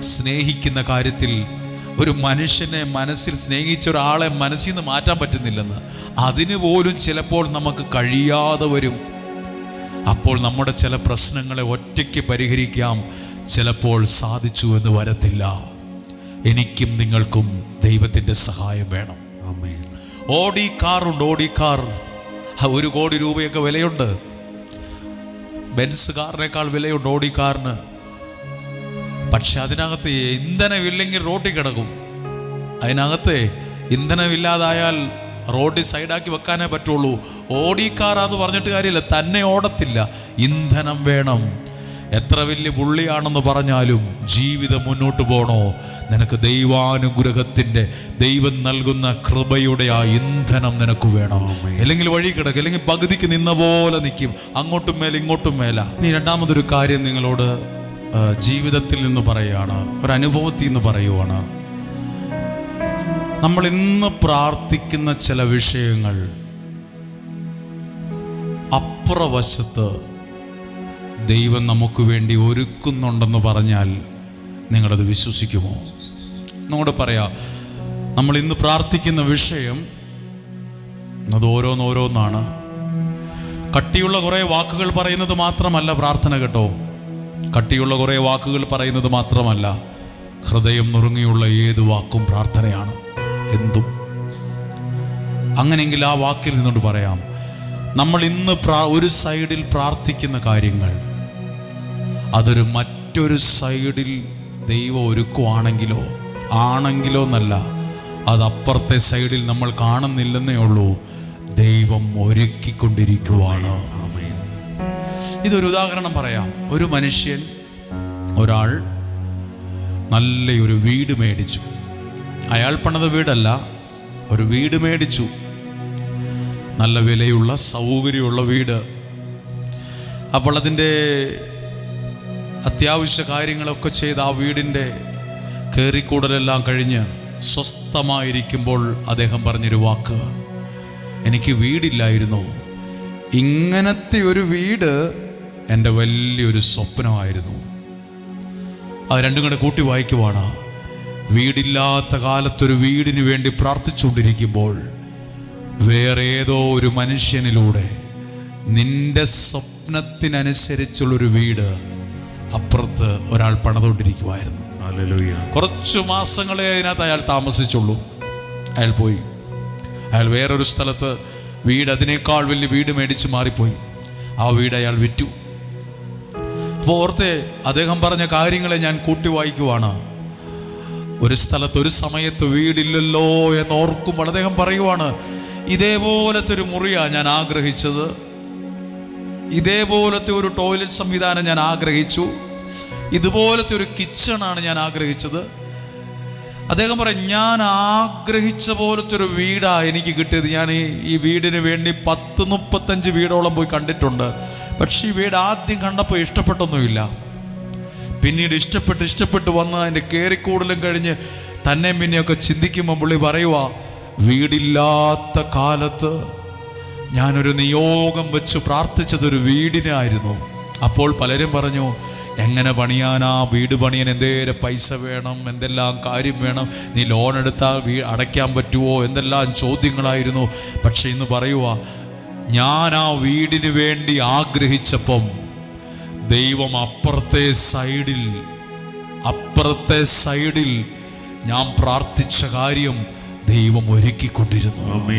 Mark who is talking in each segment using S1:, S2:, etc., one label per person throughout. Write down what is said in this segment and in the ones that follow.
S1: സ്നേഹിക്കുന്ന കാര്യത്തിൽ ഒരു മനുഷ്യനെ മനസ്സിൽ സ്നേഹിച്ച ഒരാളെ മനസ്സിൽ നിന്ന് മാറ്റാൻ പറ്റുന്നില്ലെന്ന്. അതിന് പോലും ചിലപ്പോൾ നമുക്ക് കഴിയാതെ വരും. അപ്പോൾ നമ്മുടെ ചില പ്രശ്നങ്ങളെ ഒറ്റയ്ക്ക് പരിഹരിക്കാം. ചിലപ്പോൾ സാധിച്ചു എന്ന് വരത്തില്ല. എനിക്കും നിങ്ങൾക്കും ദൈവത്തിന്റെ സഹായം വേണം. ഓടി കാറുണ്ട് ഓടി കാർ. ഒരു കോടി രൂപയൊക്കെ വിലയുണ്ട്. ബെൻസ് കാറിനേക്കാൾ വിലയുണ്ട് ഓടി കാറിന്. പക്ഷെ അതിനകത്ത് ഇന്ധനമില്ലെങ്കിൽ റോട്ടിൽ കിടക്കും. അതിനകത്ത് ഇന്ധനമില്ലാതായാൽ റോഡിൽ സൈഡാക്കി വെക്കാനേ പറ്റുള്ളൂ. ഓടിക്കാറാന്ന് പറഞ്ഞിട്ട് കാര്യമില്ല. തന്നെ ഓടത്തില്ല. ഇന്ധനം വേണം. എത്ര വലിയ പുള്ളിയാണെന്ന് പറഞ്ഞാലും ജീവിതം മുന്നോട്ട് പോണോ? നിനക്ക് ദൈവാനുഗ്രഹത്തിന്റെ ദൈവം നൽകുന്ന കൃപയുടെ ആ ഇന്ധനം നിനക്ക് വേണം. അല്ലെങ്കിൽ വഴി കിടക്കും അല്ലെങ്കിൽ പകുതിക്ക് നിന്ന പോലെ നിൽക്കും അങ്ങോട്ടും മേലെ ഇങ്ങോട്ടും മേല. ഇനി രണ്ടാമതൊരു കാര്യം നിങ്ങളോട് ജീവിതത്തിൽ നിന്ന് പറയുകയാണ് ഒരനുഭവത്തിൽ നിന്ന് പറയുവാണ്. നമ്മൾ ഇന്ന് പ്രാർത്ഥിക്കുന്ന ചില വിഷയങ്ങൾ അപ്പുറവശത്ത് ദൈവം നമുക്ക് വേണ്ടി ഒരുക്കുന്നുണ്ടെന്ന് പറഞ്ഞാൽ നിങ്ങളത് വിശ്വസിക്കുമോ? നമ്മോട് പറയാം നമ്മൾ ഇന്ന് പ്രാർത്ഥിക്കുന്ന വിഷയം അത് ഓരോന്നോരോന്നാണ്. കട്ടിയുള്ള കുറേ വാക്കുകൾ പറയുന്നത് മാത്രമല്ല പ്രാർത്ഥന കേട്ടോ. കട്ടിയുള്ള കുറേ വാക്കുകൾ പറയുന്നത് മാത്രമല്ല ഹൃദയം നുറുങ്ങിയുള്ള ഏത് വാക്കും പ്രാർത്ഥനയാണ്? എന്തും. അങ്ങനെയെങ്കിൽ ആ വാക്കിൽ നിന്നോട് പറയാം നമ്മൾ ഇന്ന് ഒരു സൈഡിൽ പ്രാർത്ഥിക്കുന്ന കാര്യങ്ങൾ അതൊരു മറ്റൊരു സൈഡിൽ ദൈവം ഒരുക്കുവാണെങ്കിലോ ആണെങ്കിലോ എന്നല്ല അത് അപ്പുറത്തെ സൈഡിൽ നമ്മൾ കാണുന്നില്ലെന്നേ ഉള്ളൂ ദൈവം ഒരുക്കിക്കൊണ്ടിരിക്കുവാണ്. ഇതൊരു ഉദാഹരണം പറയാം. ഒരു മനുഷ്യൻ ഒരാൾ നല്ലൊരു വീട് മേടിച്ചു. അയാൾ പണിത വീടല്ല ഒരു വീട് മേടിച്ചു. നല്ല വിലയുള്ള സൗകര്യമുള്ള വീട്. അപ്പോൾ അതിന്റെ അത്യാവശ്യ കാര്യങ്ങളൊക്കെ ചെയ്ത് ആ വീടിന്റെ കയറിക്കൂടലെല്ലാം കഴിഞ്ഞ് സ്വസ്ഥമായിരിക്കുമ്പോൾ അദ്ദേഹം പറഞ്ഞൊരു വാക്ക് എനിക്ക് വീടില്ലായിരുന്നു. ഇങ്ങനത്തെ ഒരു വീട് എന്റെ വലിയൊരു സ്വപ്നമായിരുന്നു. അത് രണ്ടും കൂടെ കൂട്ടി വായിക്കുവാണ്. വീടില്ലാത്ത കാലത്തൊരു വീടിന് വേണ്ടി പ്രാർത്ഥിച്ചുകൊണ്ടിരിക്കുമ്പോൾ വേറെ ഏതോ ഒരു മനുഷ്യനിലൂടെ നിന്റെ സ്വപ്നത്തിനനുസരിച്ചുള്ളൊരു വീട് അപ്പുറത്ത് ഒരാൾ പണിതുകൊണ്ടിരിക്കുമായിരുന്നു
S2: കുറച്ചു
S1: കുറച്ച് മാസങ്ങളെ അതിനകത്ത് അയാൾ താമസിച്ചുള്ളൂ. അയാൾ പോയി. അയാൾ വേറൊരു സ്ഥലത്ത് വീട് അതിനേക്കാൾ വലിയ വീട് മേടിച്ച് മാറിപ്പോയി. ആ വീട് അയാൾ വിറ്റു. അപ്പോൾ ഓർത്തെ അദ്ദേഹം പറഞ്ഞ കാര്യങ്ങളെ ഞാൻ കൂട്ടി വായിക്കുവാണ്. ഒരു സ്ഥലത്ത് ഒരു സമയത്ത് വീടില്ലല്ലോ എന്ന് ഓർക്കുമ്പോൾ അദ്ദേഹം പറയുവാണ് ഇതേപോലത്തെ ഒരു മുറിയാണ് ഞാൻ ആഗ്രഹിച്ചത്. ഇതേപോലത്തെ ഒരു ടോയ്ലറ്റ് സംവിധാനം ഞാൻ ആഗ്രഹിച്ചു. ഇതുപോലത്തെ ഒരു കിച്ചണാണ് ഞാൻ ആഗ്രഹിച്ചത്. അദ്ദേഹം പറയും ഞാൻ ആഗ്രഹിച്ച പോലത്തെ ഒരു വീടാണ് എനിക്ക് കിട്ടിയത്. ഞാൻ ഈ ഈ വീടിന് വേണ്ടി പത്ത് മുപ്പത്തഞ്ച് വീടോളം പോയി കണ്ടിട്ടുണ്ട്. പക്ഷേ ഈ വീട് ആദ്യം കണ്ടപ്പോൾ ഇഷ്ടപ്പെട്ടൊന്നുമില്ല. പിന്നീട് ഇഷ്ടപ്പെട്ട് ഇഷ്ടപ്പെട്ട് വന്ന് അതിന്റെ കയറിക്കൂടലും കഴിഞ്ഞ് തന്നെ പിന്നെയൊക്കെ ചിന്തിക്കുമ്പോൾ പുള്ളി പറയുക വീടില്ലാത്ത കാലത്ത് ഞാനൊരു നിയോഗം വെച്ച് പ്രാർത്ഥിച്ചതൊരു വീടിനായിരുന്നു. അപ്പോൾ പലരും പറഞ്ഞു എങ്ങനെ പണിയാനാ? വീട് പണിയാൻ എന്തേലും പൈസ വേണം? എന്തെല്ലാം കാര്യം വേണം? നീ ലോൺ എടുത്താൽ വീ അടയ്ക്കാൻ പറ്റുമോ എന്തെല്ലാം ചോദ്യങ്ങളായിരുന്നു. പക്ഷെ ഇന്ന് പറയുക ഞാൻ ആ വീടിന് വേണ്ടി ആഗ്രഹിച്ചപ്പം ദൈവം അപ്പുറത്തെ സൈഡിൽ അപ്പുറത്തെ സൈഡിൽ ഞാൻ പ്രാർത്ഥിച്ച കാര്യം ദൈവം ഒരുക്കിക്കൊണ്ടിരുന്നു.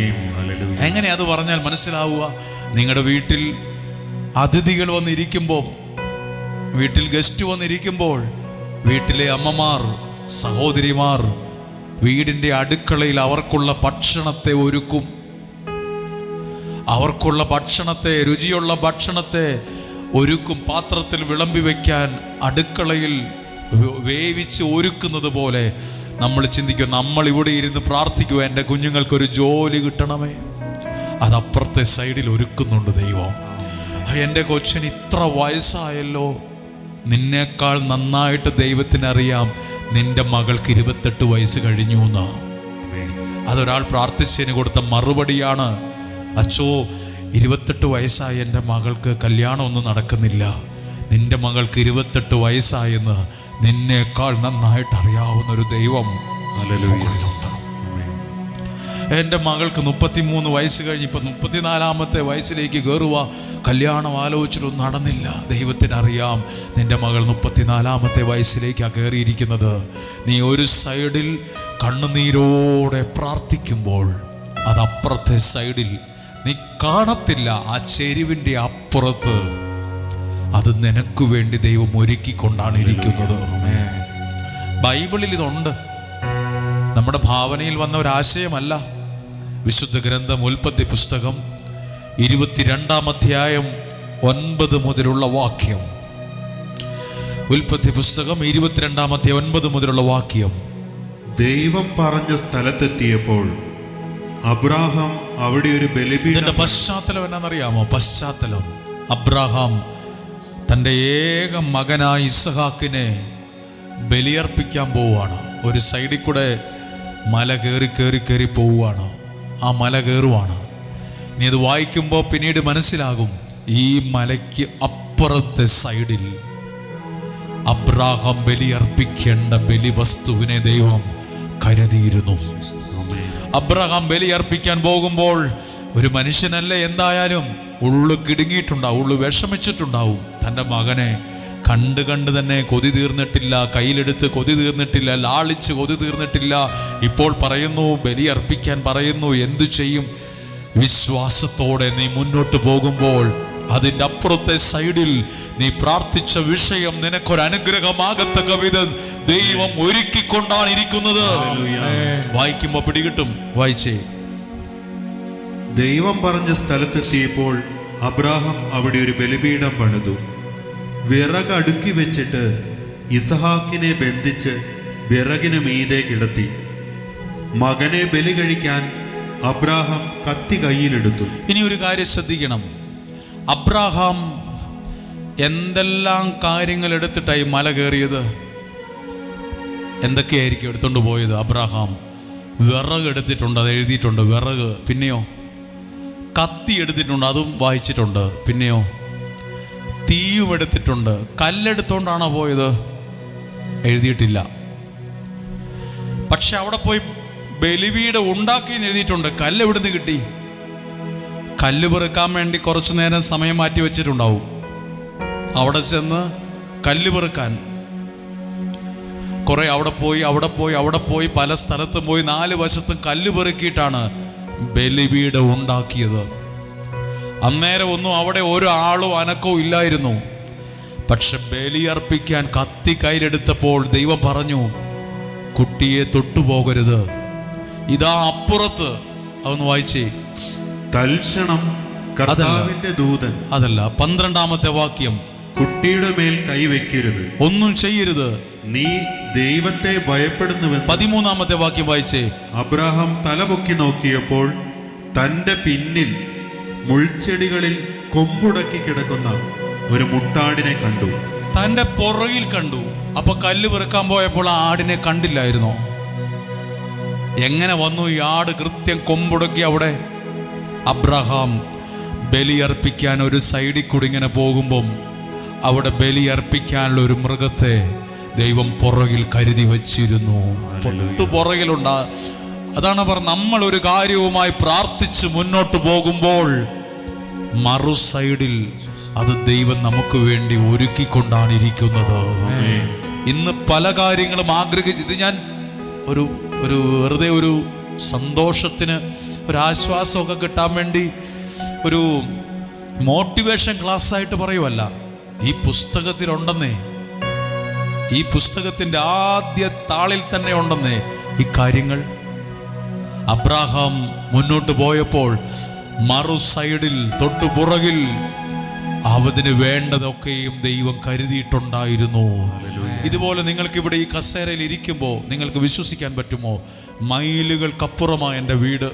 S1: എങ്ങനെ അത് പറഞ്ഞാൽ മനസ്സിലാവുക? നിങ്ങളുടെ വീട്ടിൽ അതിഥികൾ വന്നിരിക്കുമ്പോൾ വീട്ടിൽ ഗസ്റ്റ് വന്നിരിക്കുമ്പോൾ വീട്ടിലെ അമ്മമാർ സഹോദരിമാർ വീടിന്റെ അടുക്കളയിൽ അവർക്കുള്ള ഭക്ഷണത്തെ ഒരുക്കും. അവർക്കുള്ള ഭക്ഷണത്തെ രുചിയുള്ള ഭക്ഷണത്തെ ഒരുക്കും. പാത്രത്തിൽ വിളമ്പി വയ്ക്കാൻ അടുക്കളയിൽ വേവിച്ച് ഒരുക്കുന്നത് പോലെ നമ്മൾ ചിന്തിക്കും. നമ്മൾ ഇവിടെ ഇരുന്ന് പ്രാർത്ഥിക്കുക എന്റെ കുഞ്ഞുങ്ങൾക്കൊരു ജോലി കിട്ടണമേ. അതപ്പുറത്തെ സൈഡിൽ ഒരുക്കുന്നുണ്ട് ദൈവം. എന്റെ കൊച്ചിന് ഇത്ര വയസ്സായല്ലോ. നിന്നേക്കാൾ നന്നായിട്ട് ദൈവത്തിനറിയാം നിന്റെ മകൾക്ക് ഇരുപത്തെട്ട് വയസ്സ് കഴിഞ്ഞു എന്ന്. അതൊരാൾ പ്രാർത്ഥിച്ചതിന് കൊടുത്ത മറുപടിയാണ് അച്ചോ ഇരുപത്തെട്ട് വയസ്സായ എന്റെ മകൾക്ക് കല്യാണമൊന്നും നടക്കുന്നില്ല. നിന്റെ മകൾക്ക് ഇരുപത്തെട്ട് വയസ്സായെന്ന് നിന്നേക്കാൾ നന്നായിട്ട് അറിയാവുന്ന ഒരു ദൈവം.
S2: ഹല്ലേലൂയ.
S1: എന്റെ മകൾക്ക് മുപ്പത്തിമൂന്ന് വയസ്സ് കഴിഞ്ഞ് ഇപ്പം മുപ്പത്തിനാലാമത്തെ വയസ്സിലേക്ക് കയറുക കല്യാണം ആലോചിച്ചിട്ടൊന്നും നടന്നില്ല. ദൈവത്തിനറിയാം നിന്റെ മകൾ മുപ്പത്തിനാലാമത്തെ വയസ്സിലേക്കാണ് കയറിയിരിക്കുന്നത്. നീ ഒരു സൈഡിൽ കണ്ണുനീരോടെ പ്രാർത്ഥിക്കുമ്പോൾ അതപ്പുറത്തെ സൈഡിൽ നീ കാണത്തില്ല ആ ചെരുവിന്റെ അപ്പുറത്ത്. അത് നിനക്ക് വേണ്ടി ദൈവം ഒരുക്കിക്കൊണ്ടാണ് ഇരിക്കുന്നത്. ബൈബിളിൽ ഇതുണ്ട്. നമ്മുടെ ഭാവനയിൽ വന്ന ഒരാശയമല്ല വിശുദ്ധ ഗ്രന്ഥം ഉൽപ്പത്തി പുസ്തകം ഇരുപത്തിരണ്ടാം അധ്യായം ഒൻപത് മുതലുള്ള വാക്യം. ഉൽപ്പത്തി പുസ്തകം ഇരുപത്തിരണ്ടാം അധ്യായം ഒൻപത് മുതലുള്ള വാക്യം.
S2: ദൈവം പറഞ്ഞ സ്ഥലത്തെത്തിയപ്പോൾ അബ്രാഹാം അവിടെ ഒരു ബലിപീഠം
S1: പശ്ചാത്തലം എന്നാണെന്നറിയാമോ? പശ്ചാത്തലം. അബ്രാഹാം തന്റെ ഏക മകനായ ഇസഹാക്കിനെ ബലിയർപ്പിക്കാൻ പോവുകയാണ്. ഒരു സൈഡിൽ കൂടെ മല കയറി കയറി കയറി പോവുകയാണ്. ആ മല കയറുവാണ്. ഇനി അത് വായിക്കുമ്പോൾ പിന്നീട് മനസ്സിലാകും ഈ മലയ്ക്ക് അപ്പുറത്തെ സൈഡിൽ അബ്രാഹം ബലി അർപ്പിക്കേണ്ട ബലി വസ്തുവിനെ ദൈവം കരുതിയിരുന്നു. അബ്രഹാം ബലി അർപ്പിക്കാൻ പോകുമ്പോൾ ഒരു മനുഷ്യനല്ലേ എന്തായാലും ഉള്ളു കിടുങ്ങിയിട്ടുണ്ടാവും ഉള്ളു വിഷമിച്ചിട്ടുണ്ടാവും. തന്റെ മകനെ കണ്ട് കണ്ട് തന്നെ കൊതി തീർന്നിട്ടില്ല കയ്യിലെടുത്ത് കൊതി തീർന്നിട്ടില്ല ലാളിച്ച് കൊതി തീർന്നിട്ടില്ല. ഇപ്പോൾ പറയുന്നു ബലി അർപ്പിക്കാൻ പറയുന്നു എന്തു ചെയ്യും? വിശ്വാസത്തോടെ നീ മുന്നോട്ട് പോകുമ്പോൾ അതിന്റെ അപ്പുറത്തെ സൈഡിൽ നീ പ്രാർത്ഥിച്ച വിഷയം നിനക്കൊരു കവിത ദൈവം ഒരുക്കിക്കൊണ്ടാണ് ഇരിക്കുന്നത്. വായിക്കുമ്പോ പിടികിട്ടും? വായിച്ചേ.
S2: ദൈവം പറഞ്ഞ സ്ഥലത്തെത്തിയപ്പോൾ അബ്രാഹം അവിടെ ഒരു ബലിപീഠം പണിതു. വിറക് അടുക്കി വെച്ചിട്ട് ഇസഹാക്കിനെ ബന്ധിച്ച് വിറകിന് മീതെ കിടത്തി. മകനെ ബലി കഴിക്കാൻ അബ്രാഹാം കത്തി കയ്യിലെടുത്തു.
S1: ഇനി ഒരു കാര്യം ശ്രദ്ധിക്കണം. അബ്രാഹാം എന്തെല്ലാം കാര്യങ്ങൾ എടുത്തിട്ടായി മല കയറിയത്? എന്തൊക്കെയായിരിക്കും എടുത്തോണ്ട് പോയത് അബ്രാഹാം? വിറക് എടുത്തിട്ടുണ്ട് അത് എഴുതിയിട്ടുണ്ട് വിറക്. പിന്നെയോ? കത്തി എടുത്തിട്ടുണ്ട് അതും വായിച്ചിട്ടുണ്ട്. പിന്നെയോ? തീയും എടുത്തിട്ടുണ്ട് കല്ലെടുത്തോണ്ടാണോ പോയത്? എഴുതിയിട്ടില്ല. പക്ഷെ അവിടെ പോയി ബലിവീട് ഉണ്ടാക്കി എഴുതിയിട്ടുണ്ട്. കല്ല് എവിടുന്ന് കിട്ടി? കല്ല് പെറുക്കാൻ വേണ്ടി കുറച്ചു നേരം സമയം മാറ്റി വെച്ചിട്ടുണ്ടാവും. അവിടെ ചെന്ന് കല്ല് പെറുക്കാൻ. കുറെ അവിടെ പോയി അവിടെ പോയി അവിടെ പോയി പല സ്ഥലത്തും പോയി നാല് വശത്തും കല്ല് പെറുക്കിയിട്ടാണ് ബലിവീട് ഉണ്ടാക്കിയത്. അന്നേരം ഒന്നും അവിടെ ഒരാളും ആളും അനക്കവും ഇല്ലായിരുന്നു. പക്ഷെ ബലിയർപ്പിക്കാൻ കത്തി കയ്യിലെടുത്തപ്പോൾ ദൈവം പറഞ്ഞു കുട്ടിയെ തൊട്ടുപോകരുത്. ഇതാ അപ്പുറത്ത്. അതൊന്ന് വായിച്ചേ.
S2: തൽക്ഷണം കർത്താവിന്റെ ദൂതൻ
S1: അതല്ല പന്ത്രണ്ടാമത്തെ വാക്യം.
S2: കുട്ടിയുടെ മേൽ കൈവയ്ക്കരുത്
S1: ഒന്നും ചെയ്യരുത്.
S2: നീ ദൈവത്തെ ഭയപ്പെടുന്നുവെന്ന്
S1: പതിമൂന്നാമത്തെ വാക്യം വായിച്ചേ.
S2: അബ്രഹാം തലപൊക്കി നോക്കിയപ്പോൾ തന്റെ പിന്നിൽ മുൾച്ചെടികളിൽ കൊമ്പുടക്കി കിടക്കുന്ന ഒരു മുട്ടാടിനെ കണ്ടു.
S1: തന്റെ പുറകിൽ കണ്ടു. അപ്പൊ കല്ല് പെറുക്കാൻ പോയപ്പോൾ ആ ആടിനെ കണ്ടില്ലായിരുന്നോ? എങ്ങനെ വന്നു ഈ ആട് കൃത്യം കൊമ്പുടക്കി അവിടെ? അബ്രഹാം ബലിയർപ്പിക്കാൻ ഒരു സൈഡിൽ കൂടി ഇങ്ങനെ പോകുമ്പം അവിടെ ബലിയർപ്പിക്കാനുള്ള ഒരു മൃഗത്തെ ദൈവം പുറകിൽ കരുതി വച്ചിരുന്നു. പുറകിലുണ്ടാ പുറകിലുണ്ട് അതാണ് അവർ നമ്മൾ ഒരു കാര്യവുമായി പ്രാർത്ഥിച്ച് മുന്നോട്ട് പോകുമ്പോൾ മറു സൈഡിൽ അത് ദൈവം നമുക്ക് വേണ്ടി ഒരുക്കിക്കൊണ്ടാണ് ഇരിക്കുന്നത്. ഇന്ന് പല കാര്യങ്ങളും ആഗ്രഹിച്ച് ഇത് ഞാൻ ഒരു ഒരു വെറുതെ ഒരു സന്തോഷത്തിന് ഒരു ആശ്വാസമൊക്കെ കിട്ടാൻ വേണ്ടി ഒരു മോട്ടിവേഷൻ ക്ലാസ് ആയിട്ട് പറയുമല്ല ഈ പുസ്തകത്തിലുണ്ടെന്നേ ഈ പുസ്തകത്തിന്റെ ആദ്യ താളിൽ തന്നെ ഉണ്ടെന്നേ ഈ കാര്യങ്ങൾ അബ്രാഹാം മുന്നോട്ട് പോയപ്പോൾ മറു സൈഡിൽ തൊട്ടു പുറകിൽ അവതിന് വേണ്ടതൊക്കെയും ദൈവം കരുതിയിട്ടുണ്ടായിരുന്നു. ഇതുപോലെ നിങ്ങൾക്ക് ഇവിടെ ഈ കസേരയിൽ ഇരിക്കുമ്പോൾ നിങ്ങൾക്ക് വിശ്വസിക്കാൻ പറ്റുമോ? മൈലുകൾക്കപ്പുറമാണ് എന്റെ വീട്.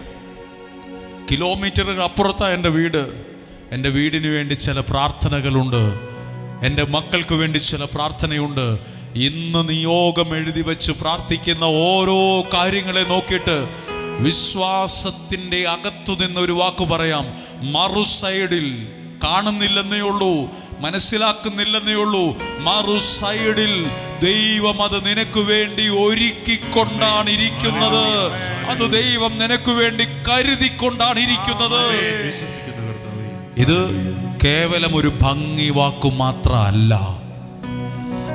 S1: കിലോമീറ്ററുകൾ അപ്പുറത്താണ് എന്റെ വീട്. എന്റെ വീടിന് വേണ്ടി ചില പ്രാർത്ഥനകളുണ്ട്. എന്റെ മക്കൾക്ക് വേണ്ടി ചില പ്രാർത്ഥനയുണ്ട്. ഇന്ന് നിയോഗം എഴുതി വെച്ച് പ്രാർത്ഥിക്കുന്ന ഓരോ കാര്യങ്ങളെ നോക്കിയിട്ട് വിശ്വാസത്തിന്റെ അകത്തു നിന്നൊരു വാക്ക് പറയാം. മറു സൈഡിൽ കാണുന്നില്ലെന്നേ ഉള്ളൂ മനസ്സിലാക്കുന്നില്ലെന്നേ ഉള്ളൂ. മറു സൈഡിൽ ദൈവം അത് നിനക്ക് വേണ്ടി ഒരുക്കിക്കൊണ്ടാണ് ഇരിക്കുന്നത്. അത് ദൈവം നിനക്ക് വേണ്ടി കരുതിക്കൊണ്ടാണ് ഇരിക്കുന്നത്. ഇത് കേവലം ഒരു ഭംഗി വാക്കു മാത്രമല്ല.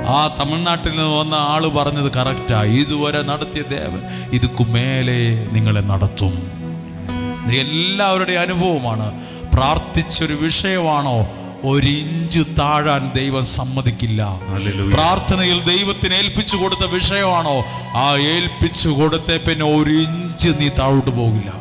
S1: ആ തമിഴ്നാട്ടിൽ നിന്ന് വന്ന ആൾ പറഞ്ഞത് കറക്റ്റാ ഇതുവരെ നടത്തിയ ദേവൻ ഇതുക്കു മേലെ നിങ്ങളെ നടത്തും. എല്ലാവരുടെ എല്ലാവരുടെയും അനുഭവമാണ്. പ്രാർത്ഥിച്ചൊരു വിഷയമാണോ? ഒരു ഇഞ്ച് താഴാൻ ദൈവം സമ്മതിക്കില്ല. പ്രാർത്ഥനയിൽ ദൈവത്തിന് ഏൽപ്പിച്ചു കൊടുത്ത വിഷയമാണോ? ആ ഏൽപ്പിച്ചു കൊടുത്ത പിന്നെ ഒരു ഇഞ്ച് നീ താഴോട്ട് പോകില്ല.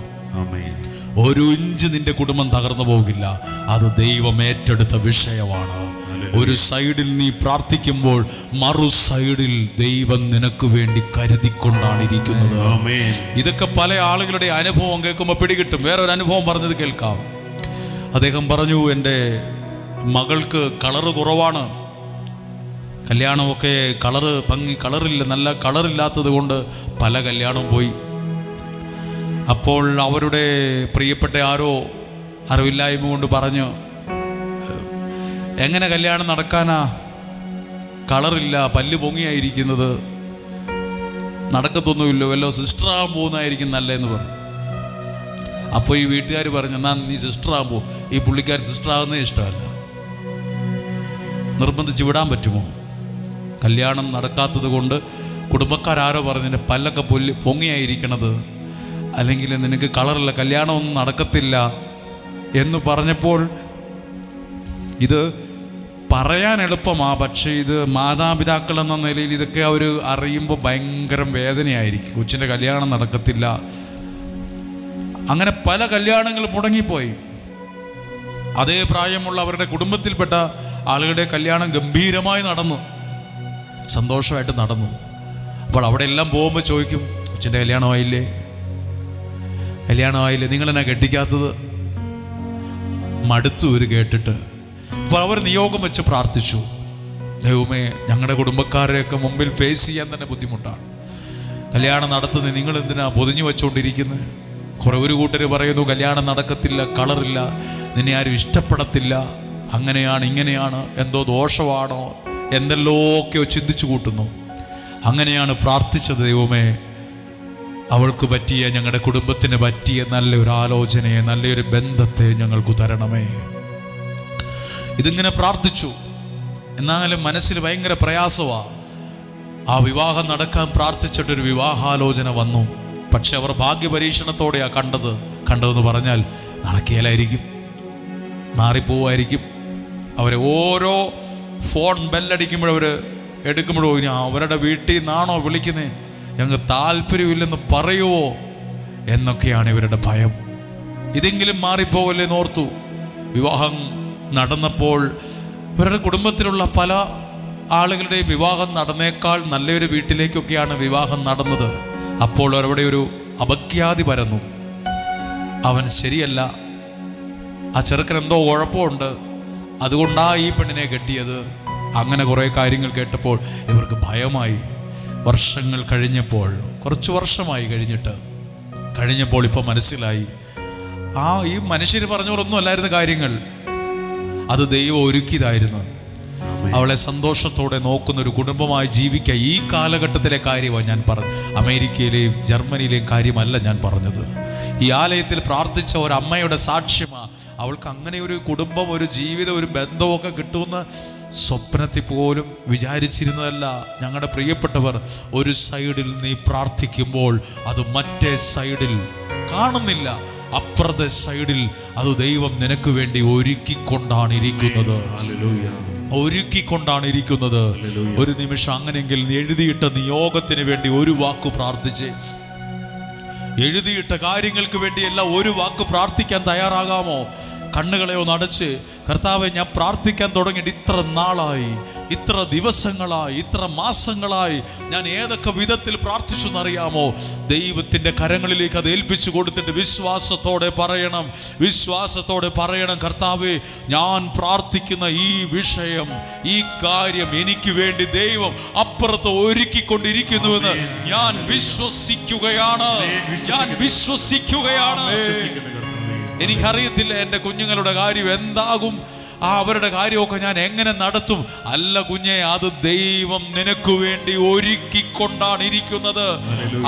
S1: ഒരു ഇഞ്ച് നിന്റെ കുടുംബം തകർന്നു പോകില്ല. അത് ദൈവം ഏറ്റെടുത്ത വിഷയമാണ്. ഒരു സൈഡിൽ നീ പ്രാർത്ഥിക്കുമ്പോൾ മറു സൈഡിൽ ദൈവം നിനക്ക് വേണ്ടി കരുതിക്കൊണ്ടാണ് ഇരിക്കുന്നത് ഇതൊക്കെ പല ആളുകളുടെ അനുഭവം കേൾക്കുമ്പോൾ പിടികിട്ടും. വേറൊരു അനുഭവം പറഞ്ഞത് കേൾക്കാം. അദ്ദേഹം പറഞ്ഞു എന്റെ മകൾക്ക് കളറ് കുറവാണ്. കല്യാണമൊക്കെ കളറ് ഭംഗി കളറില്ല നല്ല കളറില്ലാത്തത് കൊണ്ട് പല കല്യാണവും പോയി. അപ്പോൾ അവരുടെ പ്രിയപ്പെട്ട ആരോ അറിവില്ലായ്മ കൊണ്ട് പറഞ്ഞു എങ്ങനെ കല്യാണം നടക്കാനാ? കളറില്ല പല്ല് പൊങ്ങിയായിരിക്കുന്നത്. നടക്കത്തൊന്നുമില്ല വല്ലോ സിസ്റ്റർ ആകാൻ പോകുന്നതായിരിക്കും നല്ലതെന്ന് പറഞ്ഞു. അപ്പോൾ ഈ വീട്ടുകാർ പറഞ്ഞു എന്നാ നീ സിസ്റ്റർ ആകുമ്പോൾ ഈ പുള്ളിക്കാർ സിസ്റ്റർ ആകുന്നേ ഇഷ്ടമല്ല. നിർബന്ധിച്ച് വിടാൻ പറ്റുമോ? കല്യാണം നടക്കാത്തത് കൊണ്ട് കുടുംബക്കാരാരോ പറഞ്ഞതിന്റെ പല്ലൊക്കെ പൊല്ലി പൊങ്ങിയായിരിക്കണത്. അല്ലെങ്കിൽ നിനക്ക് കളറില്ല കല്യാണമൊന്നും നടക്കത്തില്ല. എന്ന് പറഞ്ഞപ്പോൾ ഇത് പറയാൻ എളുപ്പമാണ് പക്ഷേ ഇത് മാതാപിതാക്കൾ എന്ന നിലയിൽ ഇതൊക്കെ അവർ അറിയുമ്പോൾ ഭയങ്കര വേദനയായിരിക്കും. കൊച്ചിന്റെ കല്യാണം നടക്കത്തില്ല. അങ്ങനെ പല കല്യാണങ്ങൾ മുടങ്ങിപ്പോയി. അതേ പ്രായമുള്ള അവരുടെ കുടുംബത്തിൽപ്പെട്ട ആളുകളുടെ കല്യാണം ഗംഭീരമായി നടന്നു. സന്തോഷമായിട്ട് നടന്നു. അപ്പോൾ അവിടെ എല്ലാം പോകുമ്പോൾ ചോദിക്കും കൊച്ചിന്റെ കല്യാണമായില്ലേ? കല്യാണമായില്ലേ? നിങ്ങളെന്നാ കെട്ടിക്കാത്തത്? മടുത്തു ഒരു കേട്ടിട്ട്. അവർ നിയോഗം വെച്ച് പ്രാർത്ഥിച്ചു. ദൈവമേ ഞങ്ങളുടെ കുടുംബക്കാരെയൊക്കെ മുമ്പിൽ ഫേസ് ചെയ്യാൻ തന്നെ ബുദ്ധിമുട്ടാണ്. കല്യാണം നടത്തുന്നത് നിങ്ങൾ എന്തിനാ പൊതിഞ്ഞു വെച്ചുകൊണ്ടിരിക്കുന്നത് കുറെ ഒരു കൂട്ടർ പറയുന്നു കല്യാണം നടക്കത്തില്ല കളറില്ല നിന്നെ ആരും ഇഷ്ടപ്പെടത്തില്ല അങ്ങനെയാണ് ഇങ്ങനെയാണ് എന്തോ ദോഷമാണോ എന്തെല്ലോക്കെയോ ചിന്തിച്ചു കൂട്ടുന്നു. അങ്ങനെയാണ് പ്രാർത്ഥിച്ചത് ദൈവമേ. അവൾക്ക് പറ്റിയ ഞങ്ങളുടെ കുടുംബത്തിന് പറ്റിയ നല്ലൊരു ആലോചനയെ നല്ലൊരു ബന്ധത്തെ ഞങ്ങൾക്ക് തരണമേ. ഇതിങ്ങനെ പ്രാർത്ഥിച്ചു. എന്നാലും മനസ്സിൽ ഭയങ്കര പ്രയാസമാണ് ആ വിവാഹം നടക്കാൻ പ്രാർത്ഥിച്ചിട്ടൊരു വിവാഹാലോചന വന്നു. പക്ഷെ അവർ ഭാഗ്യപരീക്ഷണത്തോടെയാണ് കണ്ടത്. കണ്ടതെന്ന് പറഞ്ഞാൽ നടക്കിയാലായിരിക്കും മാറിപ്പോവായിരിക്കും. അവരെ ഓരോ ഫോൺ ബെല്ലടിക്കുമ്പോഴവർ എടുക്കുമ്പോഴോ ഇനി അവരുടെ വീട്ടിൽ നിന്നാണോ വിളിക്കുന്നത് ഞങ്ങൾക്ക് താല്പര്യമില്ലെന്ന് പറയുമോ എന്നൊക്കെയാണ് ഇവരുടെ ഭയം. ഇതെങ്കിലും മാറിപ്പോവല്ലേ ഓർത്തു. വിവാഹം നടന്നപ്പോൾ ഇവരുടെ കുടുംബത്തിലുള്ള പല ആളുകളുടെയും വിവാഹം നടന്നേക്കാൾ നല്ലൊരു വീട്ടിലേക്കൊക്കെയാണ് വിവാഹം നടന്നത്. അപ്പോൾ അവിടെ ഒരു അപഖ്യാതി പരന്നു. അവൻ ശരിയല്ല. ആ ചെറുക്കൻ എന്തോ ഉഴപ്പമുണ്ട് അതുകൊണ്ടാ ഈ പെണ്ണിനെ കെട്ടിയത്. അങ്ങനെ കുറേ കാര്യങ്ങൾ കേട്ടപ്പോൾ ഇവർക്ക് ഭയമായി. വർഷങ്ങൾ കഴിഞ്ഞപ്പോൾ കുറച്ച് വർഷമായി കഴിഞ്ഞിട്ട് കഴിഞ്ഞപ്പോൾ ഇപ്പം മനസ്സിലായി. ആ ഈ മനുഷ്യർ പറഞ്ഞവരൊന്നും അല്ലായിരുന്നു കാര്യങ്ങൾ. അത് ദൈവം ഒരുക്കിയതായിരുന്നു. അവളെ സന്തോഷത്തോടെ നോക്കുന്ന ഒരു കുടുംബമായി ജീവിക്കുക ഈ കാലഘട്ടത്തിലെ കാര്യമാണ് ഞാൻ പറഞ്ഞു അമേരിക്കയിലെയും ജർമ്മനിയിലെയും കാര്യമല്ല ഞാൻ പറഞ്ഞത്. ഈ ആലയത്തിൽ പ്രാർത്ഥിച്ച ഒരു അമ്മയുടെ സാക്ഷ്യമാ അവൾക്ക് അങ്ങനെ ഒരു കുടുംബം ഒരു ജീവിതം ഒരു ബന്ധമൊക്കെ കിട്ടുമെന്ന് സ്വപ്നത്തിൽ പോലും വിചാരിച്ചിരുന്നതല്ല. ഞങ്ങളുടെ പ്രിയപ്പെട്ടവർ ഒരു സൈഡിൽ നീ പ്രാർത്ഥിക്കുമ്പോൾ അത് മറ്റേ സൈഡിൽ കാണുന്നില്ല. അപ്പുറത്തെ സൈഡിൽ അത് ദൈവം നിനക്ക് വേണ്ടി ഒരുക്കിക്കൊണ്ടാണ് ഇരിക്കുന്നത്. ഒരുക്കിക്കൊണ്ടാണ് ഇരിക്കുന്നത് ഒരു നിമിഷം അങ്ങനെയെങ്കിൽ എഴുതിയിട്ട നിയോഗത്തിന് വേണ്ടി ഒരു വാക്ക് പ്രാർത്ഥിച്ച്. എഴുതിയിട്ട കാര്യങ്ങൾക്ക് വേണ്ടിയല്ല ഒരു വാക്ക് പ്രാർത്ഥിക്കാൻ തയ്യാറാകാമോ? കണ്ണുകളെ ഒന്ന് അടച്ച് കർത്താവെ ഞാൻ പ്രാർത്ഥിക്കാൻ തുടങ്ങിയിട്ട് ഇത്ര നാളായി ഇത്ര ദിവസങ്ങളായി ഇത്ര മാസങ്ങളായി ഞാൻ ഏതൊക്കെ വിധത്തിൽ പ്രാർത്ഥിച്ചു എന്നറിയാമോ? ദൈവത്തിന്റെ കരങ്ങളിലേക്ക് അത് ഏൽപ്പിച്ചു കൊടുത്തിട്ട് വിശ്വാസത്തോടെ പറയണം വിശ്വാസത്തോടെ പറയണം കർത്താവെ ഞാൻ പ്രാർത്ഥിക്കുന്ന ഈ വിഷയം ഈ കാര്യം എനിക്ക് വേണ്ടി ദൈവം അപ്പുറത്ത് ഒരുക്കിക്കൊണ്ടിരിക്കുന്നുവെന്ന് ഞാൻ വിശ്വസിക്കുകയാണ്. ഞാൻ വിശ്വസിക്കുകയാണ്. എനിക്കറിയത്തില്ല എന്റെ കുഞ്ഞുങ്ങളുടെ കാര്യം എന്താകും ആ അവരുടെ കാര്യമൊക്കെ ഞാൻ എങ്ങനെ നടത്തും? അല്ല കുഞ്ഞെ അത് ദൈവം നിനക്ക് വേണ്ടി ഒരുക്കിക്കൊണ്ടാണ് ഇരിക്കുന്നത്.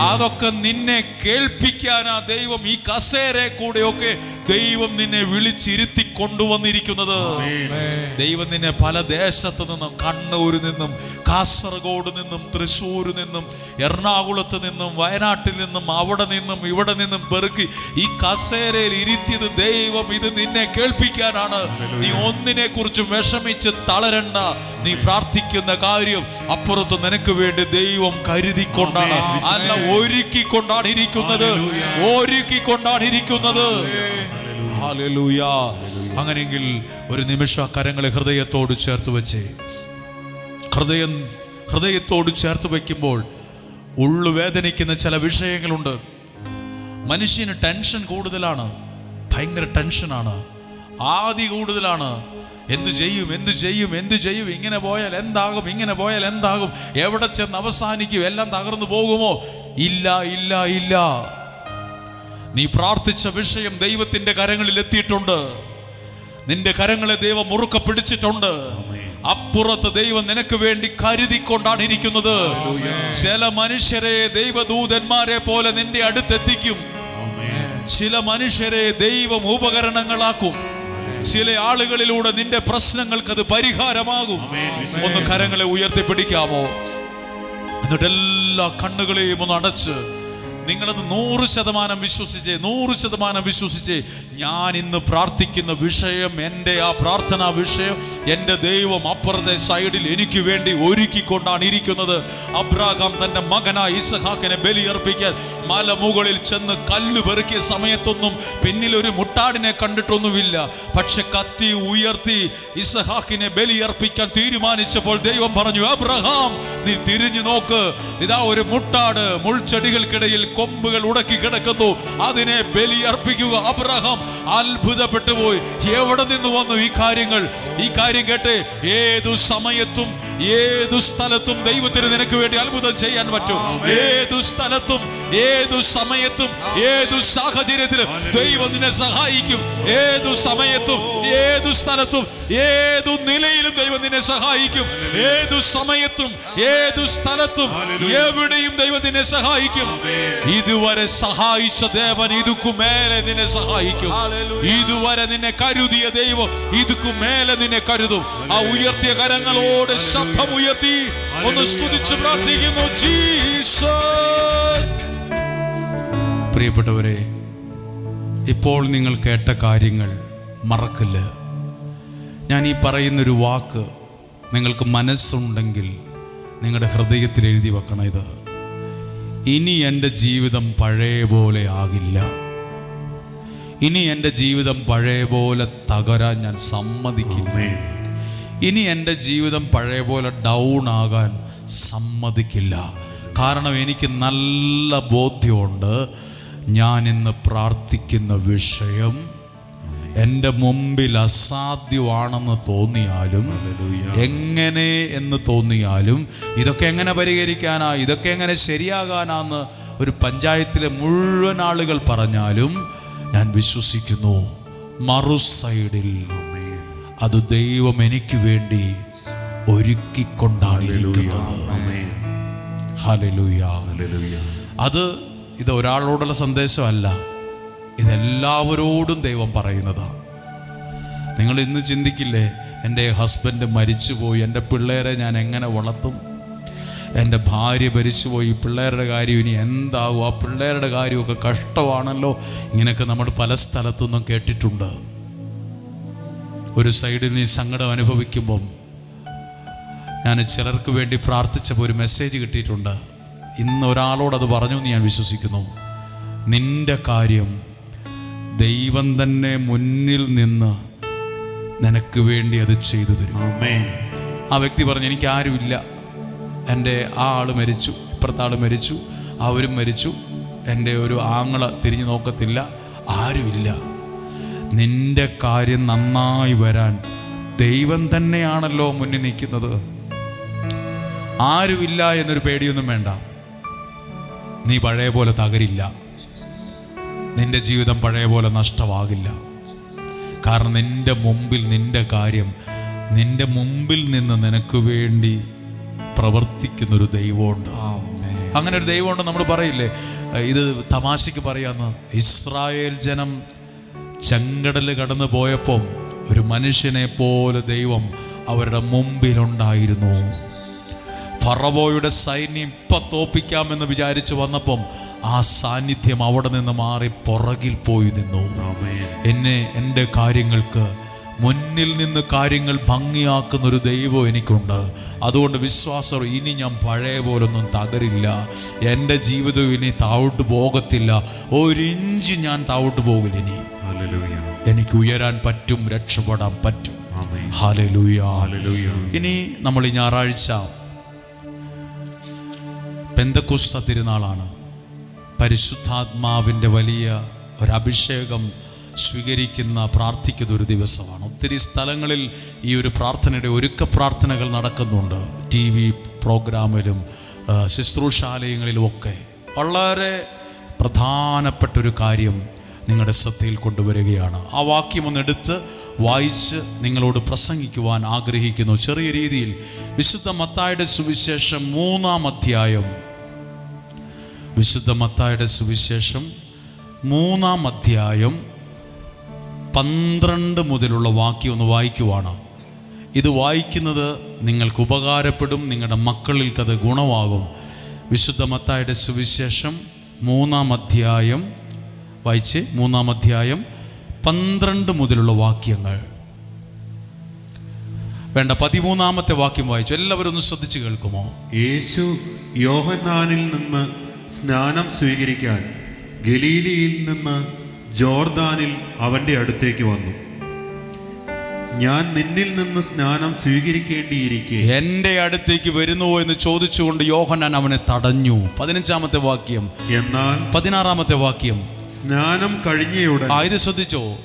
S1: അതൊക്കെ നിന്നെ കേൾപ്പിക്കാനാ ദൈവം ഈ കസേരെ കൂടെയൊക്കെ ദൈവം നിന്നെ വിളിച്ചിരുത്തി കൊണ്ടുവന്നിരിക്കുന്നത് ദൈവം നിന്നെ പല ദേശത്ത് നിന്നും കണ്ണൂരിൽ നിന്നും കാസർഗോഡ് നിന്നും തൃശ്ശൂർ നിന്നും എറണാകുളത്ത് നിന്നും വയനാട്ടിൽ നിന്നും അവിടെ നിന്നും ഇവിടെ നിന്നും പെറുക്കി ഈ കസേരയിൽ ഇരുത്തിയത് ദൈവം ഇത് നിന്നെ കേൾപ്പിക്കാനാണ്. നീ ഒന്നിനെ കുറിച്ച് വിഷമിച്ച് തളരണ്ട. നീ പ്രാർത്ഥിക്കുന്ന കാര്യം അപ്പുറത്ത് നിനക്ക് വേണ്ടി ദൈവം കരുതിക്കൊണ്ടാണ്. അല്ല ഒരുക്കിക്കൊണ്ടാണ് ഇരിക്കുന്നത്. ഒരുക്കിക്കൊണ്ടാണ് ഇരിക്കുന്നത്. ഹല്ലേലൂയ. അങ്ങനെയെങ്കിൽ ഒരു നിമിഷം കരങ്ങളെ ഹൃദയത്തോട് ചേർത്ത് വെച്ചേ. ഹൃദയം ഹൃദയത്തോട് ചേർത്ത് വയ്ക്കുമ്പോൾ ഉള്ളു വേദനിക്കുന്ന ചില വിഷയങ്ങളുണ്ട്. മനുഷ്യന് ടെൻഷൻ കൂടുതലാണ്. ഭയങ്കര ടെൻഷനാണ്. ആദി കൂടുതലാണ്. എന്തു ചെയ്യും എന്തു ചെയ്യും എന്തു ചെയ്യും? ഇങ്ങനെ പോയാൽ എന്താകും ഇങ്ങനെ പോയാൽ എന്താകും? എവിടെ ചെന്ന് അവസാനിക്കും? എല്ലാം തകർന്നു പോകുമോ? ഇല്ല ഇല്ല ഇല്ല. നീ പ്രാർത്ഥിച്ച വിഷയം ദൈവത്തിന്റെ കരങ്ങളിൽ എത്തിയിട്ടുണ്ട്. നിന്റെ കരങ്ങളെ ദൈവം മുറുക്ക പിടിച്ചിട്ടുണ്ട്. അപ്പുറത്ത് ദൈവം നിനക്ക് വേണ്ടി കരുതിക്കൊണ്ടാണ് ഇരിക്കുന്നത്. ചില മനുഷ്യരെ ദൈവദൂതന്മാരെ പോലെ നിന്റെ അടുത്തെത്തിക്കും. ചില മനുഷ്യരെ ദൈവം ഉപകരണങ്ങളാക്കും. ചില ആളുകളിലൂടെ നിന്റെ പ്രശ്നങ്ങൾക്ക് അത് പരിഹാരമാകും ഒന്ന് കരങ്ങളെ ഉയർത്തിപ്പിടിക്കാമോ? എന്നിട്ട് എല്ലാ കണ്ണുകളെയും ഒന്ന് അടച്ച് നിങ്ങളത് നൂറ് ശതമാനം വിശ്വസിച്ചേ നൂറ് ശതമാനം വിശ്വസിച്ചേ. ഞാൻ ഇന്ന് പ്രാർത്ഥിക്കുന്ന വിഷയം എന്റെ ആ പ്രാർത്ഥനാ വിഷയം എന്റെ ദൈവം അപ്പുറത്തെ സൈഡിൽ എനിക്ക് വേണ്ടി ഒരുക്കിക്കൊണ്ടാണ് ഇരിക്കുന്നത്. അബ്രാഹാം തന്റെ മകനായ ഇസഹാക്കിനെ ബലിയർപ്പിക്കാൻ മലമുകളിൽ ചെന്ന് കല്ല് പെറുക്കിയ സമയത്തൊന്നും പിന്നിൽ ഒരു മുട്ടാടിനെ കണ്ടിട്ടൊന്നുമില്ല. പക്ഷെ കത്തി ഉയർത്തി ഇസഹാക്കിനെ ബലിയർപ്പിക്കാൻ തീരുമാനിച്ചപ്പോൾ ദൈവം പറഞ്ഞു അബ്രഹാം നീ തിരിഞ്ഞു നോക്ക്. ഇതാ ഒരു മുട്ടാട് മുൾച്ചെടികൾക്കിടയിൽ കൊമ്പുകൾ ഉടക്കി കിടക്കുന്നു. അതിനെ ബലിയർപ്പിക്കുക അബ്രഹാം അത്ഭുതപ്പെട്ടു പോയി എവിടെ നിന്ന് വന്നു ഈ കാര്യങ്ങൾ? ഈ കാര്യം കേട്ട് ഏതു സമയത്തും ഏതു സ്ഥലത്തും ദൈവത്തിന് നിനക്ക് വേണ്ടി അത്ഭുതം ചെയ്യാൻ പറ്റും. ഏതു സ്ഥലത്തും ഏതു സമയത്തും ഏതു സാഹചര്യത്തിലും ദൈവം നിന്നെ സഹായിക്കും. ഏതു സമയത്തും ഏതു സ്ഥലത്തും ഏതു നിലയിലും ദൈവം നിന്നെ സഹായിക്കും. ഏതു സമയത്തും ഏതു സ്ഥലത്തും എവിടെയും ദൈവം നിന്നെ സഹായിക്കും. ഇതുവരെ സഹായിച്ച ദേവൻ ഇതുക്കു മേലെ നിന്നെ സഹായിക്കും. ഇതുവരെ നിന്നെ കരുതിയ ദൈവം ഇതുക്കു മേലെ നിന്നെ കരുതും. ആ ഉയർത്തിയ കരങ്ങളോട് ശബ്ദം ഉയർത്തി ഒന്ന് സ്തുതിച്ച് പ്രാർത്ഥിക്കുന്നു. പ്രിയപ്പെട്ടവരെ ഇപ്പോൾ നിങ്ങൾ കേട്ട കാര്യങ്ങൾ മറക്കില്ല. ഞാൻ ഈ പറയുന്നൊരു വാക്ക് നിങ്ങൾക്ക് മനസ്സുണ്ടെങ്കിൽ നിങ്ങളുടെ ഹൃദയത്തിൽ എഴുതി വെക്കണം ഇത്. ഇനി എന്റെ ജീവിതം പഴയ പോലെ ആകില്ല. ഇനി എന്റെ ജീവിതം പഴയ പോലെ തകരാൻ ഞാൻ സമ്മതിക്കില്ല. ഇനി എന്റെ ജീവിതം പഴയ പോലെ ഡൗൺ ആകാൻ സമ്മതിക്കില്ല. കാരണം എനിക്ക് നല്ല ബോധ്യമുണ്ട്. ഞാൻ ഇന്ന് പ്രാർത്ഥിക്കുന്ന വിഷയം എന്റെ മുമ്പിൽ അസാധ്യമാണെന്ന് തോന്നിയാലും എങ്ങനെ എന്ന് തോന്നിയാലും ഇതൊക്കെ എങ്ങനെ പരിഹരിക്കാനാ ഇതൊക്കെ എങ്ങനെ ശരിയാകാനാന്ന് ഒരു പഞ്ചായത്തിലെ മുഴുവൻ ആളുകൾ പറഞ്ഞാലും ഞാൻ വിശ്വസിക്കുന്നു മറു സൈഡിൽ അത് ദൈവം എനിക്ക് വേണ്ടി ഒരുക്കിക്കൊണ്ടാണ് ഇരിക്കുന്നത്. അത് ഇത് ഒരാളോടുള്ള സന്ദേശമല്ല. ഇതെല്ലാവരോടും ദൈവം പറയുന്നതാണ് നിങ്ങൾ ഇന്ന് ചിന്തിക്കില്ലേ എന്റെ ഹസ്ബൻഡ് മരിച്ചുപോയി എന്റെ പിള്ളേരെ ഞാൻ എങ്ങനെ വളർത്തും? എന്റെ ഭാര്യ മരിച്ചുപോയി പിള്ളേരുടെ കാര്യം ഇനി എന്താവും? ആ പിള്ളേരുടെ കാര്യമൊക്കെ കഷ്ടമാണല്ലോ. ഇങ്ങനെയൊക്കെ നമ്മൾ പല സ്ഥലത്തുനിന്നും കേട്ടിട്ടുണ്ട്. ഒരു സൈഡിൽ നീ സങ്കടം അനുഭവിക്കുമ്പം ഞാൻ ചിലർക്ക് വേണ്ടി പ്രാർത്ഥിച്ചപ്പോൾ ഒരു മെസ്സേജ് കിട്ടിയിട്ടുണ്ട്. ഇന്ന് ഒരാളോട് അത് പറഞ്ഞു എന്ന് ഞാൻ വിശ്വസിക്കുന്നു. നിന്റെ കാര്യം ദൈവം തന്നെ മുന്നിൽ നിന്ന് നിനക്ക് വേണ്ടി അത് ചെയ്തു തരും. ആ വ്യക്തി പറഞ്ഞു എനിക്ക് ആരുമില്ല എന്റെ ആ ആൾ മരിച്ചു ഇപ്പുറത്തെ ആൾ മരിച്ചു അവരും മരിച്ചു. എന്റെ ഒരു ആങ്ങള തിരിഞ്ഞു നോക്കത്തില്ല ആരുമില്ല. നിന്റെ കാര്യം നന്നായി വരാൻ ദൈവം തന്നെയാണല്ലോ മുന്നിൽ നിൽക്കുന്നത്. ആരുമില്ല എന്നൊരു പേടിയൊന്നും വേണ്ട. നീ പഴയ പോലെ തകരില്ല. നിന്റെ ജീവിതം പഴയ പോലെ നഷ്ടമാകില്ല. കാരണം നിന്റെ മുമ്പിൽ നിന്റെ കാര്യം നിന്റെ മുമ്പിൽ നിന്ന് നിനക്ക് വേണ്ടി പ്രവർത്തിക്കുന്നൊരു ദൈവമുണ്ട്. അങ്ങനെ ഒരു ദൈവമുണ്ട് നമ്മൾ പറയില്ലേ? ഇത് തമാശയ്ക്ക് പറയാന്ന്. ഇസ്രായേൽ ജനം ചെങ്കടൽ കടന്നു പോയപ്പം ഒരു മനുഷ്യനെ പോലെ ദൈവം അവരുടെ മുമ്പിലുണ്ടായിരുന്നു. ഫറവോയുടെ സൈന്യം ഇപ്പം തോപ്പിക്കാമെന്ന് വിചാരിച്ചു വന്നപ്പം ആ സാന്നിധ്യം അവിടെ നിന്ന് മാറി പുറകിൽ പോയി നിന്നു. എന്നെ എന്റെ കാര്യങ്ങൾക്ക് മുന്നിൽ നിന്ന് കാര്യങ്ങൾ ഭംഗിയാക്കുന്ന ഒരു ദൈവം എനിക്കുണ്ട്. അതുകൊണ്ട് വിശ്വാസം ഇനി ഞാൻ പഴയ പോലൊന്നും തകരില്ല. എന്റെ ജീവിതം ഇനി താവിട്ട് പോകത്തില്ല. ഒരിഞ്ച് ഞാൻ താവിട്ട് പോകില്ല ഇനി. എനിക്ക് ഉയരാൻ പറ്റും രക്ഷപ്പെടാൻ പറ്റും. ഇനി നമ്മൾ ഈ ഞായറാഴ്ച പെന്തക്കുസ്ത തിരുനാളാണ്. പരിശുദ്ധാത്മാവിന്റെ വലിയ ഒരഭിഷേകം സ്വീകരിക്കുന്ന പ്രാർത്ഥിക്കുന്ന ഒരു ദിവസമാണ്. ഒത്തിരി സ്ഥലങ്ങളിൽ ഈ ഒരു പ്രാർത്ഥനയുടെ ഒരുക്ക പ്രാർത്ഥനകൾ നടക്കുന്നുണ്ട്. ടി വി പ്രോഗ്രാമിലും ശുശ്രൂഷാലയങ്ങളിലുമൊക്കെ. വളരെ പ്രധാനപ്പെട്ട ഒരു കാര്യം നിങ്ങളുടെ ശ്രദ്ധയിൽ കൊണ്ടുവരികയാണ്. ആ വാക്യം ഒന്ന് എടുത്ത് വായിച്ച് നിങ്ങളോട് പ്രസംഗിക്കുവാൻ ആഗ്രഹിക്കുന്നു. ചെറിയ രീതിയിൽ വിശുദ്ധ മത്തായുടെ സുവിശേഷം മൂന്നാം അധ്യായം വിശുദ്ധ മത്തായുടെ സുവിശേഷം മൂന്നാം അധ്യായം പന്ത്രണ്ട് മുതലുള്ള വാക്യം ഒന്ന് വായിക്കുവാണ്. ഇത് വായിക്കുന്നത് നിങ്ങൾക്ക് ഉപകാരപ്പെടും നിങ്ങളുടെ മക്കളിൽക്കത് ഗുണമാകും. വിശുദ്ധ മത്തായുടെ സുവിശേഷം മൂന്നാം അധ്യായം വായിച്ച് മൂന്നാം അധ്യായം പന്ത്രണ്ട് മുതലുള്ള വാക്യങ്ങൾ. വേണ്ട പതിമൂന്നാമത്തെ വാക്യം വായിച്ചു എല്ലാവരും ഒന്ന് ശ്രദ്ധിച്ചു കേൾക്കുമോ?
S2: യേശു യോഹന്നാനിൽ നിന്ന് സ്നാനം സ്വീകരിക്കാൻ ഗലീലിയിൽ നിന്ന് ജോർദാനിൽ അവന്റെ അടുത്തേക്ക് വന്നു. ഞാൻ നിന്നിൽ നിന്ന് സ്നാനം സ്വീകരിക്കേണ്ടിയിരിക്കെ.
S1: എന്റെ അടുത്തേക്ക് വരുന്നുവോ എന്ന് ചോദിച്ചുകൊണ്ട് യോഹന്നാൻ അവനെ തടഞ്ഞു. പതിനഞ്ചാമത്തെ വാക്യം.
S2: എന്നാൽ
S1: പതിനാറാമത്തെ വാക്യം.
S2: സ്നാനം കഴിഞ്ഞയുടൻ
S1: ഇത് ശ്രദ്ധിച്ചോ?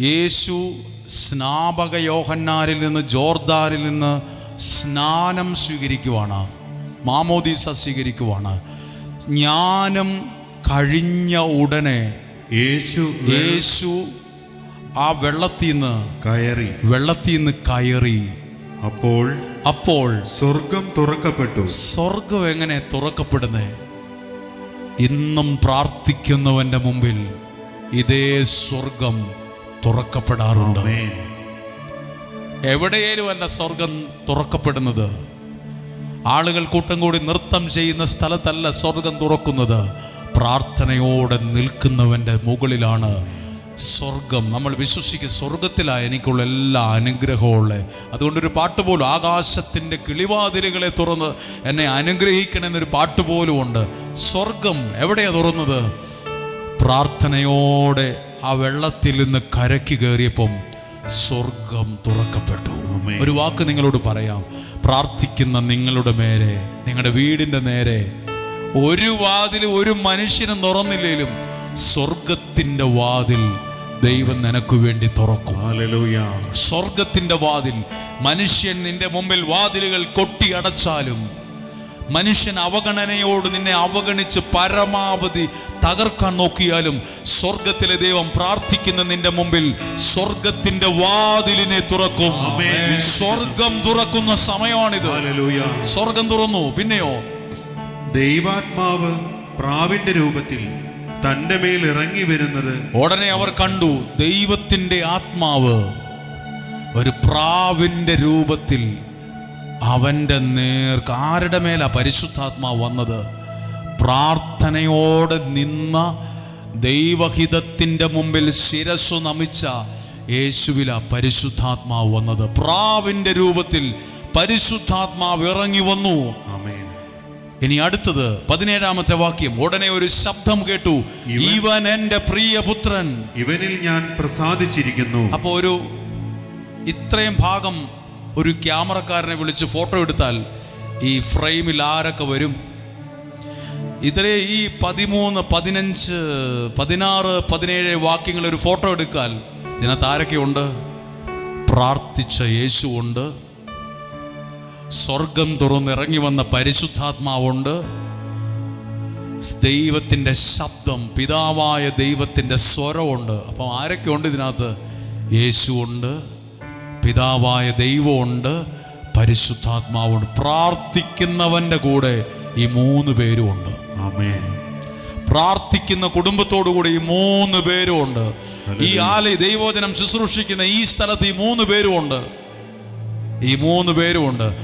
S1: യേശു സ്നാപക യോഹന്നാരിൽ നിന്ന് ജോർദാനിൽ നിന്ന് സ്നാനം സ്വീകരിക്കുവാണ്. മാമോദീസ സ്വീകരിക്കുവാണ്. ജ്ഞാനം കഴിഞ്ഞ ഉടനെ
S2: യേശു
S1: യേശു ആ വെള്ളത്തിൽ നിന്ന്
S2: കയറി.
S1: വെള്ളത്തിൽ നിന്ന് കയറി.
S2: അപ്പോൾ
S1: അപ്പോൾ
S2: സ്വർഗം തുറക്കപ്പെട്ടു.
S1: സ്വർഗം എങ്ങനെ തുറക്കപ്പെടുന്നേ? ഇന്നും പ്രാർത്ഥിക്കുന്നവന്റെ മുമ്പിൽ ഇതേ സ്വർഗം തുറക്കപ്പെടാറുണ്ട്. എവിടെയേലും അല്ല സ്വർഗം തുറക്കപ്പെടുന്നത്? ആളുകൾ കൂട്ടം കൂടി നൃത്തം ചെയ്യുന്ന സ്ഥലത്തല്ല സ്വർഗം തുറക്കുന്നത്. പ്രാർത്ഥനയോടെ നിൽക്കുന്നവന്റെ മുകളിലാണ് സ്വർഗം. നമ്മൾ വിശ്വസിക്കുക സ്വർഗത്തിലാണ് എനിക്കുള്ള എല്ലാ അനുഗ്രഹമുള്ള. അതുകൊണ്ടൊരു പാട്ട് പോലും ആകാശത്തിന്റെ കിളിവാതിലുകളെ തുറന്ന് എന്നെ അനുഗ്രഹിക്കണമെന്നൊരു പാട്ട് പോലും ഉണ്ട്. സ്വർഗം എവിടെയാണ് തുറന്നത്? പ്രാർത്ഥനയോടെ ആ വെള്ളത്തിൽ നിന്ന് കരയ്ക്ക് കയറിയപ്പം സ്വർഗം തുറക്കപ്പെട്ടു. ഒരു വാക്ക് നിങ്ങളോട് പറയാം. പ്രാർത്ഥിക്കുന്ന നിങ്ങളുടെ നേരെ നിങ്ങളുടെ വീടിന്റെ നേരെ ഒരു വാതിൽ ഒരു മനുഷ്യനും തുറന്നില്ലെങ്കിലും സ്വർഗത്തിന്റെ വാതിൽ ദൈവം നിനക്ക് വേണ്ടി തുറക്കും. സ്വർഗത്തിന്റെ വാതിൽ മനുഷ്യൻ നിന്റെ മുമ്പിൽ വാതിലുകൾ കൊട്ടി അടച്ചാലും മനുഷ്യൻ അവഗണനയോട് നിന്നെ അവഗണിച്ച് പരമാവധി തകർക്കാൻ നോക്കിയാലും സ്വർഗത്തിലെ ദൈവം പ്രാർത്ഥിക്കുന്ന നിന്റെ മുമ്പിൽ സ്വർഗത്തിന്റെ വാതിലിനെ തുറക്കും. സ്വർഗം തുറക്കുന്ന സമയമാണിത്. സ്വർഗം തുറന്നു. പിന്നെയോ?
S2: ദൈവാത്മാവ് പ്രാവിന്റെ രൂപത്തിൽ തന്റെ മേൽ ഇറങ്ങി വരുന്നത്
S1: ഉടനെ അവർ കണ്ടു ദൈവത്തിന്റെ ആത്മാവ് ഒരു പ്രാവിന്റെ രൂപത്തിൽ അവന്റെ നേർക്ക് ആരുടെ മേലാ പരിശുദ്ധാത്മാവ് വന്നത്? പ്രാർത്ഥനയോടെ നിന്ന ദൈവഹിതത്തിന്റെ മുമ്പിൽ ശിരസ്സു നമിച്ച യേശുവില പരിശുദ്ധാത്മാവ് വന്നത്. പ്രാവിന്റെ രൂപത്തിൽ പരിശുദ്ധാത്മാവ് ഇറങ്ങി വന്നു.
S2: ആമേൻ.
S1: ഇനി അടുത്തത് പതിനേഴാമത്തെ വാക്യം. ഉടനെ ഒരു ശബ്ദം കേട്ടു.
S2: ഇവൻ-
S1: എന്റെ പ്രിയ പ്രിയപുത്രൻ
S2: ഇവനിൽ ഞാൻ പ്രസാദിച്ചിരിക്കുന്നു.
S1: അപ്പോൾ ഒരു ഇത്രയും ഭാഗം ഒരു ക്യാമറക്കാരനെ വിളിച്ച് ഫോട്ടോ എടുത്താൽ ഈ ഫ്രെയിമിൽ ആരൊക്കെ വരും? ഇത്രേ ഈ പതിമൂന്ന് പതിനഞ്ച് പതിനാറ് പതിനേഴ് വാക്യങ്ങൾ ഒരു ഫോട്ടോ എടുക്കാൻ ഇതിനകത്ത് ആരൊക്കെയുണ്ട്? പ്രാർത്ഥിച്ച യേശു ഉണ്ട് സ്വർഗം തുറന്നിറങ്ങി വന്ന പരിശുദ്ധാത്മാവുണ്ട്. ദൈവത്തിന്റെ ശബ്ദം പിതാവായ ദൈവത്തിന്റെ സ്വരമുണ്ട് അപ്പം ആരൊക്കെയുണ്ട് ഇതിനകത്ത്? യേശുവുണ്ട്. പിതാവായ ദൈവമുണ്ട് പരിശുദ്ധാത്മാവുണ്ട്. പ്രാർത്ഥിക്കുന്നവന്റെ കൂടെ ഈ മൂന്ന് പേരും ഉണ്ട് പ്രാർത്ഥിക്കുന്ന കുടുംബത്തോടു കൂടി ഈ മൂന്ന് പേരും ഉണ്ട് ഈ ആലയ ദൈവോചനം ശുശ്രൂഷിക്കുന്ന ഈ സ്ഥലത്ത് ഈ മൂന്ന് പേരും ഉണ്ട് ഈ മൂന്ന് പേരും ഉണ്ട്